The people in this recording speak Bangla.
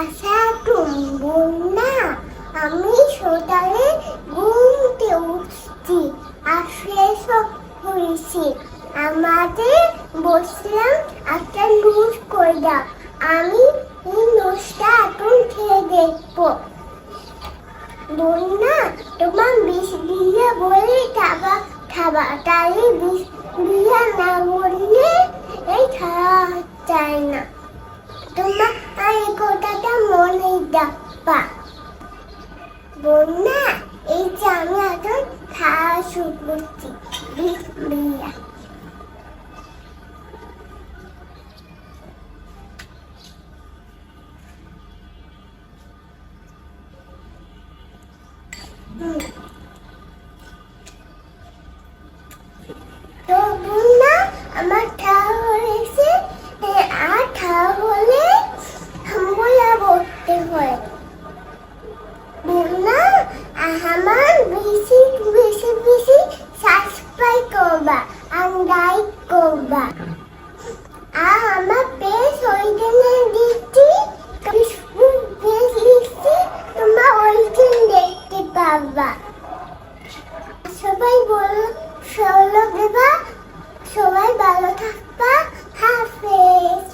আসাতুম বন্যা আমি সকালে ঘুমতে উঠছি আর ফ্রেশ করেছি আমাদের বসলাম একটা লুজ করে দাও আমি এই নোটটা এখন খেয়ে দেখব। বন্যা, তোমার বিষ দিয়ে বলে খাবা খাবা। তাহলে বিষ দিয়ে না বললে এই খাওয়া যায় না। তোমার আমি কোথাটা মনে ডাব্বা বন্যা, এই যে আমি এখন খাওয়া শুরু করছি। তো বন্যা, আমার আমার বেশি বেশি বেশি সাবস্ক্রাইব করবা আর লাইক করবা। আর আমার পেজ ওইখানে দিচ্ছি ফেসবুক পেজ লিখছি তোমরা ওইখানে দেখতে পাবা। সবাই বলো সৌরভ দেবা, সবাই ভালো থাকবা, হাফেজ।